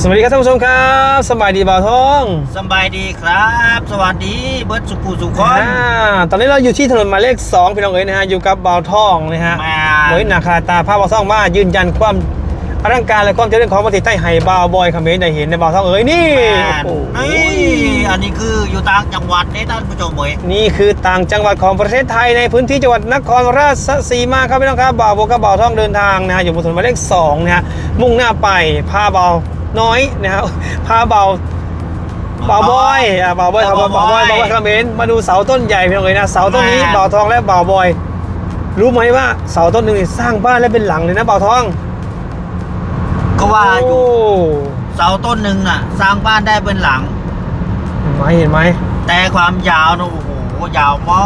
สวัสดีครับท่านผู้ชมครับสบายดีบ่าวทองสบายดีครับ สวัสดีเบิร์ดสุขุสุขคนอ่าตอนนี้เราอยู่ที่ถนนหมายเลข2พี่น้องเอ๋ยนะฮะอยู่กับบ่าวทองนะฮะมาโดยหนาคาตาภาพบ่าวทองมายืนยันความอลังการและความเจริญของประเทศไทยให้บ่าวบอยคำเขมรได้เห็นในบ่าวทองเอ๋ยนี่แมนโอ้โหนี่อันนี้คืออยู่ต่างจังหวัดนี่ท่านผู้ชมเว้ยนี่คือต่างจังหวัดของประเทศไทยในพื้นที่จังหวัดนครราชสีมาครับพี่น้องครับบ่าวโบกับบ่าวทองเดินทางนะฮะอยู่บนถนนหมายเลข2นะฮะมุ่งหน้าไปพาบ่าว น้อยนะฮะพาบ่าวบ่าวบอยอ่าบ่าวบอยครับบ่าวบอยบ่าวบอยคอมเมนต์มาดูเสาต้นใหญ่เพียงเลยนะเสาต้นนี้บ่าวทองและบ่าวบอย รู้ไหมว่าเสาต้นหนึ่งนี่สร้างบ้านและเป็นหลังเลยนะบ่าวทอง ก็ว่าอยู่โเสาต้นหนึ่งน่ะ สร้างบ้านได้เป็นหลังเห็นไหมเห็นไหมแต่ความยาวนะโอ้โหยาวมา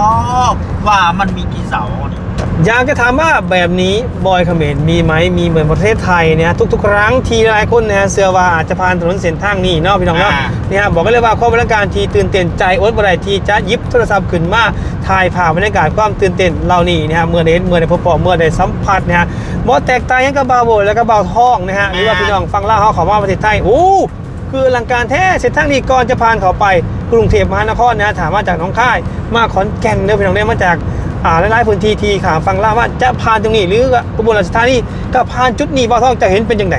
กว่ามันมีกี่เสาเนี่ย อยากจะถามว่าแบบนี้บอยคอมเขมนต์มีไหมมีเหมือนประเทศไทยเนี่ยทุกๆ ครั้งทีหลายคนนะเสือว่าอาจจะผ่านถนนเส้นทางนี้เนาะพี่น้องเนาะเนี่ยบอกกันเลยว่าความบรรยากาศที่ตื่นเต้นใจอดบ่ได้ที่จะหยิบโทรศัพท์ขึ้นมาถ่ายภาพบรรยากาศความตื่นเต้นเหล่านี้นะฮะเมื่อได้เห็นเมื่อได้พบปะเมื่อได้สัมผัสนะฮะบ่แตกต่างยังกับบาวโบยและก็บาวทองนะฮะหรือว่าพี่น้องฟังเล่าเขาเขาว่าประเทศไทยโอ้คืออลังการแท้เส้นทางนี้ก่อนจะผ่านเขาไปกรุงเทพมหานครนะฮะถามว่าจากหน้องค่ายมาขอนแก่นเนื้อพี่น้องเนี่ยมาจาก อ่าหลายๆพื้นที่ที่ข่าวฟังเล่าว่าจะผ่านตรงนี้หรืออุบลราชธานีก็ผ่านจุดนี้บ่าวทองจะเห็นเป็นยังไง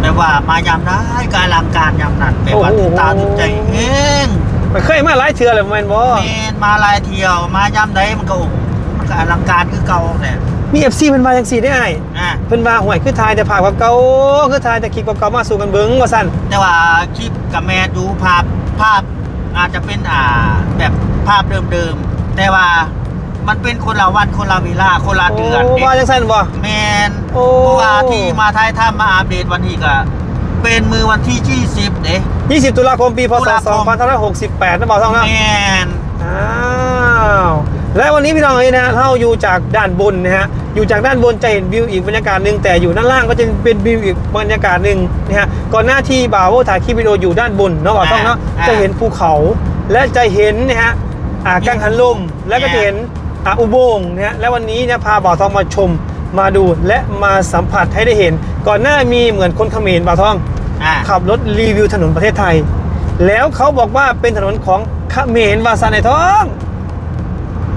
แปลว่ามายามได้การลังการยามนั้นแปลว่าโอ้โหตื่นตาตื่นใจเองไม่เคยมาหลายเทื่อเลยแม่นบ่เมนมาหลายเที่ยวมายามใดมันก็โอ้โหมันก็อลังการคือเก่าเนี่ยมี FC เพิ่นมาจังซี่ได้อ้ายอะเพิ่นว่าห่วยคือทายแต่ภาพกับเก่าคือทายแต่คลิปกับเก่ามาสู่กันเบิ่งว่าซั่นแต่ว่าคลิปกับแม่ดูภาพภาพอาจจะเป็นอ่าแบบภาพเดิมๆ แต่ว่ามันเป็นคนละวันคนละเวลาคนละโอ้เดือนว่าจังซั่นบ่แมนโอ้เพราะว่าที่มาท้ายถ้ำมาอัปเดตวันนี้ก็เป็นมือวันที่ 20เด้20 ตุลาคมปีพตุศลาคม2568นะบ่าวทองนะแมนอ้าวและวันนี้พี่น้องเอ้ยนะเราอยู่จากด้านบนนะฮะอยู่จากด้านบนจะเห็นวิวอีกบรรยากาศหนึ่งแต่อยู่ด้านล่างก็จะเป็นวิวอีกบรรยากาศหนึ่งนะฮะก่อนหน้าที่บ่าวถ่ายคลิปวิดีโออยู่ด้านบนเนาะบ่าวต้องเนาะจะเห็นภูเขาและจะเห็นนะฮะ อ่ากังหันลมและก็จะเห็นอ่าอุโมงค์นะฮะและวันนี้เนี่ยพาบ่าวทองมาชมมาดูและมาสัมผัสให้ได้เห็น ก่อนหน้ามีเหมือนคนเขมรบ่าวทอง อะขับรถรีวิวถนนประเทศไทย แล้วเขาบอกว่าเป็นถนนของเขมรวาซาในท้อง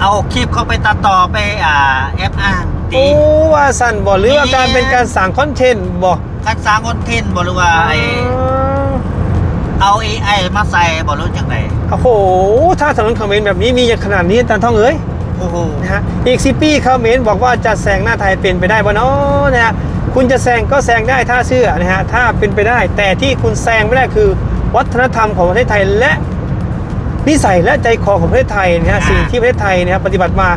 เอาคลิปเข้าไปตัดต่อไปอ่าแอปอ้างโอ้ดีว่าสันบอกหรือว่าการเป็นการสั่งคอนเทนต์บอก การสร้างคอนเทนต์บอกหรือว่าไอ เอา AI มาใส่บอกรู้จังไดโอ้โห ถ้าถนนเขมรแบบนี้มีอย่างขนาดนี้อาจารย์ท่องเอ้ยโอ้โหนะฮะอีกสิปีเขมรบอกว่าจะแซงหน้าไทยเป็นไปได้บ่เนาะนะฮะคุณจะแซงก็แซงได้ถ้าเชื่อนะฮะถ้าเป็นไปได้ แต่ที่คุณแซงไม่ได้คือ วัฒนธรรมของประเทศไทยและนิสัยและใจคอของประเทศไทยนะฮะสิ่งที่ประเทศไทยนะครับปฏิบัติมา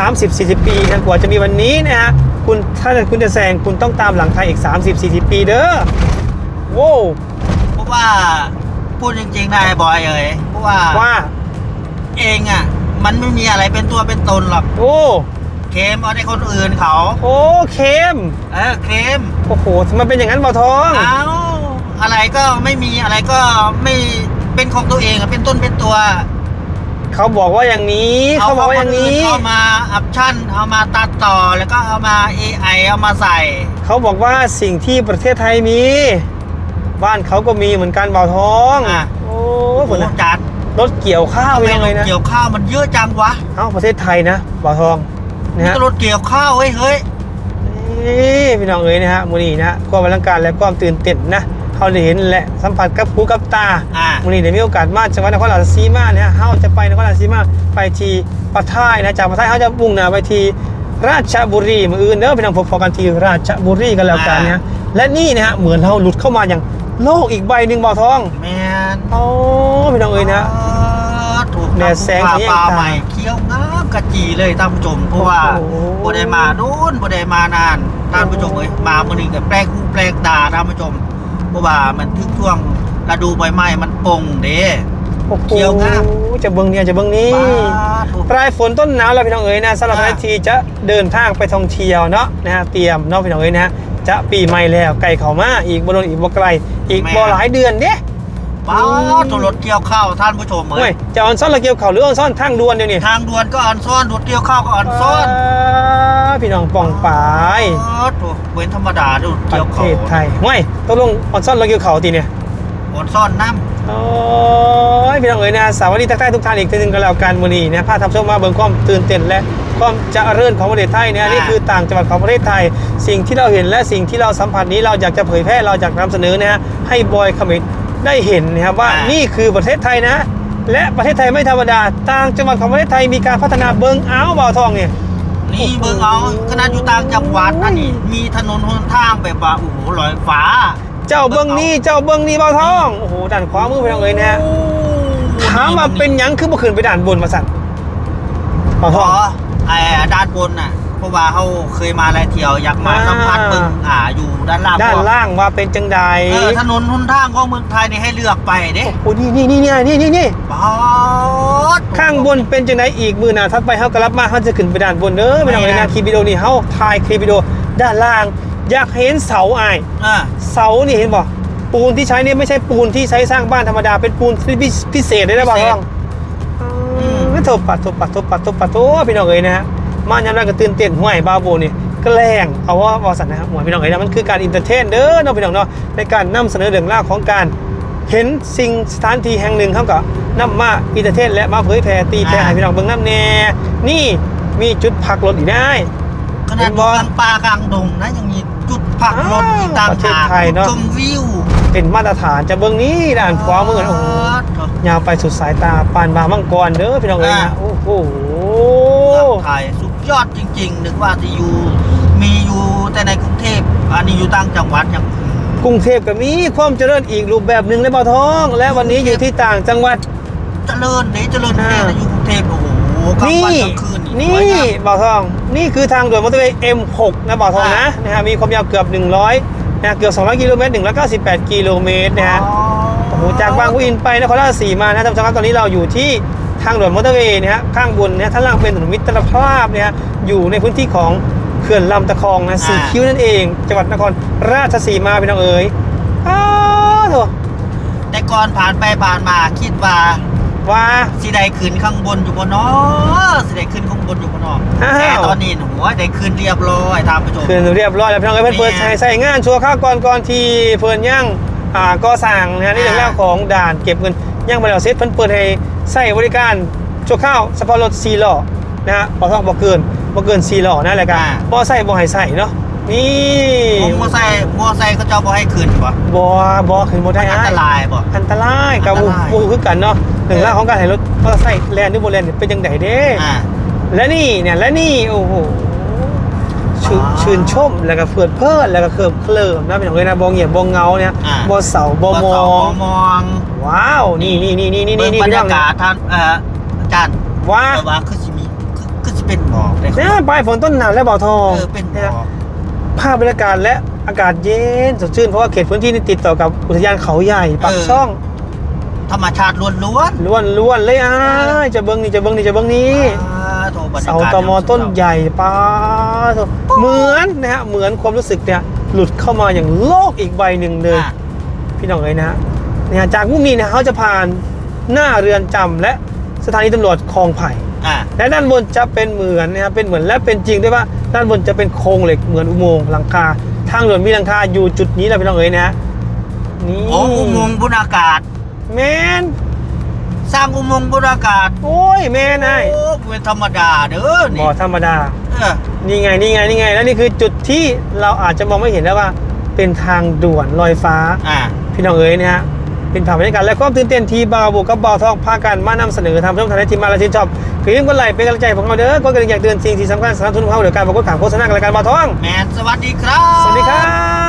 30-40 ปีนะกว่าจะมีวันนี้นะฮะคุณถ้าคุณจะแซงคุณต้องตามหลังไทยอีก 30-40 ปีเด้อโว้วเพราะว่า พูดจริงๆนายบอยเอ๋ยเพราะว่าว่าเองอะ มันไม่มีอะไรเป็นตัวเป็นตนหรอก โอ้เคมเอาในคนอื่นเขา โอ้เข้มเออเคมโอ้โหทำไมเป็นอย่างนั้นบ่าวทอง เอาอะไรก็ไม่มีอะไรก็ไม่เป็นของตัวเองอะเป็นต้นเป็นตัวเขาบอกว่าอย่างนี้เขาบอกว่าอย่างนี้ เอามาอัพชั่นเอามาตัดต่อแล้วก็เอามา AI เอามาใส่ เขาบอกว่าสิ่งที่ประเทศไทยมี บ้านเขาก็มีเหมือนกันบ่าวทองอะ โอ้โอ้ผโหลนะจัดรถเกี่ยวข้าวทำไปไมยังรไงถนะเกี่ยวข้าวมันเยอะจังวะเอ้าประเทศไทยนะบ่าวทองนะมีฮะแต่รถเกี่ยวข้าวเฮ้ยเฮ้ยนี่พี่น้องเอ๋ยนะฮะมูนี่นะฮะความอลังการและความตื่นเต้นนะเขาได้เห็นและสัมผัสกับหูกับตาอ่ามูนี่ได้มีโอกาสมาจังหวัดนครราชสีมาเนี่ยเขาจะไปนครราชสีมาไปที่ปะท้ายนะจากปะท้ายเขาจะมุ่งหน้าไปที่ราชบุรีมืออื่นเด้อพี่น้องพบกันที่ราชบุรีกันแล้วกันนะฮะและนี่นะฮะเหมือนเราหลุดเข้ามาอย่าง โลกอีกใบหนึ่งบ่าวทองแมนโอ้พี่น้องเอ๋ยนะอ๋อถูกแดดแสงปลาเที่ยงปลาตาใหม่เคี้ยวงามกะจีเลยท่านผู้ชมเพราะว่าโอ้โหบ่ได้มาโน่นบ่ได้มานานท่านผู้ชมเอ้ยมามื้อนี้ก็แปลกหูแปลกตาท่านผู้ชม เพราะว่ามันถึงช่วงฤดูใบไม้มันปงเด้โอ้โหเขียวงามจะเบิ้งเนี่ยจะเบิ้งนี้ปลาถูกปลายฝนต้นหนาวแล้วพี่น้องเอ๋ยนะสำหรับอ่าใครที่จะเดินทางไปท่องเที่ยวเนาะนะฮะเตรียมเนาะพี่น้องเอ๋ยนะฮะ จะปีใหม่แล้วไก่เขามาอีกบโดนอีกบ่ไกล อีกบ่หลายเดือนเด้ป้าตัวรถเกี่ยวข้าวท่านผู้ชมเฮ้เอ้ยยจะออนซ่อนหรือเกี่ยวเขาหรือออนซ่อนทางด่วนเดี๋ยวนี้ทางด่วนก็อ่อนซ่อนรถเกี่ยวข้าวก็อ่อนซ่อนาพี่น้องปองปายอ๋อตัวเว้นธรรมดาดูประเกี่ยวเทข้าวศไทยเฮ้ยตกลงออนซ่อนหรือเกี่ยวเขาตีเนี่ย อ่อนซ่อนน้โอ้ยพี่น้องเอ๋ยนะสวัสดีทักทายทุกท่านอีกทีหนึงกันแล้วกันวันนี้นะพาทำชมมาเบิ่งความตื่นเต้นและความเจริญของประเทศไทยเนี่ยนี่คือต่างจังหวัดของประเทศไทย สิ่งที่เราเห็นและสิ่งที่เราสัมผัสนี้เราอยากจะเผยแพร่เราอยากนำเสนอนะฮะให้บอยคอมเมนต์ได้เห็นนะครับว่านี่คือประเทศไทยนะ และประเทศไทยไม่ธรรมดา ต่างจังหวัดของประเทศไทยมีการพัฒนาเบิงอ้าวบ่าวทองเนี่ยำนี่เบิ่งเอาขนาดอยู่ต่างจังหวัดนั่นนี่มีถนนหนทางแบบว่าโอ้โหลอยฟ้า เจ้าเบิงนี่เจ้าเบิงนี่บ่าวทองโอ้โหด้านขวามือพี่น้องเอ๋ยนะฮะถามว่าเป็นหยังคือเมื่อคืนไปด่านบนมาสั่นบ่าวขทออง ไอ้ด้านบนน่ะเพราะว่าเขาเคยมาหลายเที่ยวอยากมาอ่า สัมผัสเบิ่งอ่าอยู่ด้านล่างด้านก่อนล่างว่าเป็นจังใดเออถนนหนทางของเมืองไทยนี่ให้เลือกไปเด้โอ้นี่นี่นี่นี่นี่นี่นี่ป๊าดข้างบนเป็นจังไดอีกมือหน้าทัดไปเฮาก็รับมาเฮาจะขึ้นไปด้านบนเด้อไม่ต้องเลยนะคลิปวิดีโอนี้เฮาถ่ายคลิปวิดีโอด้านล่าง อยากเห็นเสาอ้ายอ่าเสานี่เห็นบ่ปูนที่ใช้เนี่ยไม่ใช่ปูนที่ใช้สร้างบ้านธรรมดาเป็นปูนที่พิเศษเลยนะบ่าวทองอืมไม่โทบปัดโทบปัดโทบปัดโทบปัดโอ้พี่น้องเอ๋ยนะฮะมายามนั้นก็ตื่นเต้นห่วยบาโบนี่แกล้งเอาว่าบอสันนะครับห่วยพี่น้องเอ๋ยนะมันคือการอินเตอร์เทนเด้อเนาะพี่น้องเนาะในการนำเสนอเรื่องราวของการเห็นสิ่งสถานที่แห่งหนึ่งเขาก็นำมาอินเตอร์เทนและมาเผยแพร่ตีแพร่ให้พี่น้องเบิ่งน้ำแน่นี่มีจุดพักรถอีกได้ขนาดอยู่กลางป่ากลางดงนะยังมี จุดพักรถอีกต่างประเทศหากไทยเนอะ ชมวิวเป็นมาตรฐานจะเบิ่งนี้ด้านขวามือโอ้โหยาวไปสุดสายตาปานบามังกรเด้อพี่น้องเอ๋ยนะโอ้โหเมืองไทยสุดยอดจริงๆ นึกว่าจะอยู่มีอยู่แต่ในกรุงเทพอันนี้อยู่ต่างจังหวัดยังกรุงเทพก็มีความเจริญอีกรูปแบบหนึ่งในบ่อทอง และวันนี้อยู่ที่ต่างจังหวัด เจริญนี่เจริญแน่อ่านะอยู่กรุงเทพโอ้โหกลางนี่วันกลางคืน นี่สวยงามบ่อทอง นี่คือทางด่วนมอเตอร์เวย์ M6 นะบ่อทองนะนะฮะมีความยาวเกือบ 100นะเกือบ 200 กิโลเมตร198 กิโลเมตรนะฮะโอ้โหจากบางปะอินไปนครราชสีมานะท่านผู้ชมครับตอนนี้เราอยู่ที่ทางด่วนมอเตอร์เวย์นะฮะข้างบนเนี่ยท่างล่างเป็นถนนมิตรภาพเนี่ยฮะอยู่ในพื้นที่ของเขื่อนลำตะคองนะสีคิ้วนั่นเอง จังหวัดนครราชสีมาพี่น้องเอ๋ยอ้าวโถแต่ก่อนผ่านไปผ่านมาคิดว่า ว่าสิได้ขึ้นข้างบนอยู่บนนอสิได้ขึ้นข้างบนอยู่บนนออ้าวแต่ตอนนี้หัวได้ขึ้นเรียบร้อยตามผู้ชมเขื่อนเรียบร้อยแล้วพี่น้องเอ้ยเพิ่นเปิดเนี่ยใช้ใส่งานชัวร์ข้าวก่อนก่อนที่เพิ่นย่างอ่าก่อสร้างนะฮะนี่เรื่องอ่าราวของด่านเก็บเงินย่างบริษัทเพิ่นเปิดให้ใส่บริการชั่วข้าวเฉพาะรถ4ล้อนะฮะบ่ต้องบ่เกินบ่เกิน4ล้อนะแหละกันอ่าบ่ใส่บ่ให้ใส่เนาะ นี่ผมมอไซค์มอไซค์เขาเจ้าบ่ให้ขึ้นบ่บ่บ่ขึ้นบ่ได้อันตรายบ่อันตรายกับอันตรายบ่คือกันเนาะเรื่องราวของการให้รถมอเตอร์ไซค์แล่นหรือบ่แล่นนี่เป็นจังไดเด้อ่าและนี่เนี่ยและนี่โอ้โหชื่นว้าวชื่นชมแล้วก็เฟื่อนเพิ่นแล้วก็เคิมเคลิมนะเป็นของเลยนะบองเหยียบบองเงาเนี่ยอ่าบอเสาบอมสองมอง ว้าวนี่นี่นี่นี่นี่เบิ่นี่งนี่บรรพี่น้ยาองกาศท่านเอ่ออาจารย์ว้าแต่ว่าคือสิมีคือคือสิเป็นหมอกได้เนี่ยปลายฝนต้นหนาวและบ่อทองเออเป็นหมเนี่ยอก ภาพบรรยากาศและอากาศเย็นสดชื่นเพราะว่าเขตพื้นที่นี่ติดต่อกับอุทยานเขาใหญ่ปากช่องธรรมชาติล้วนล้วนล้วนเลยอะจะเบิ้งนี่จะเบิ้งนี่จะเบิ้งๆนี่อ่าโถบรรยากาศเสาตมต้นใหญ่ป้าโถเหมือนนะฮะเหมือนความรู้สึกเนี่ยหลุดเข้ามาอย่างโลกอีกใบหนึ่งเลยอ่าพี่น้องเลยนะฮะเนี่ยจากมุมนี้นะเขาจะผ่านหน้าเรือนจำและสถานีตำรวจคลองไผ่อ่าและด้านบนจะเป็นเหมือนนะครับเป็นเหมือนและเป็นจริงด้วยว่า ด้านบนจะเป็นโครงเหล็กเหมือนอุโมงค์หลังคา ทางด่วนมีหลังคาอยู่จุดนี้แหละพี่น้องเอ๋ยนะฮะนี่โอ้อุโมงค์บนอากาศ แมนสร้างอุโมงค์บนอากาศโอ้ยแมนไอ้โอ้เป็นธรรมดาเด้อบ่นี่ธรรมดาเออนี่ไงนี่ไงนี่ไง แล้วนี่คือจุดที่เราอาจจะมองไม่เห็นแล้วว่า เป็นทางด่วนลอยฟ้า อ่าพี่น้องเอ๋ยนะฮะ เป็นภาพบรรยากาศและความตื่นเต้นที่บาวบุกกับบาวทองพากันมานำเสนอทำช่องทางในทีมมาและชื่นชอบคือยิ่งคนไหลเป็นกำลังใจของเราเด้อก็กระดิ่งอยากเตือนสิ่งที่สำคัญสนับสนุนเขาเดี๋ยวการประกวดข่าวโฆษณากับรายการบาวทองแมนสวัสดีครับ สวัสดีครับ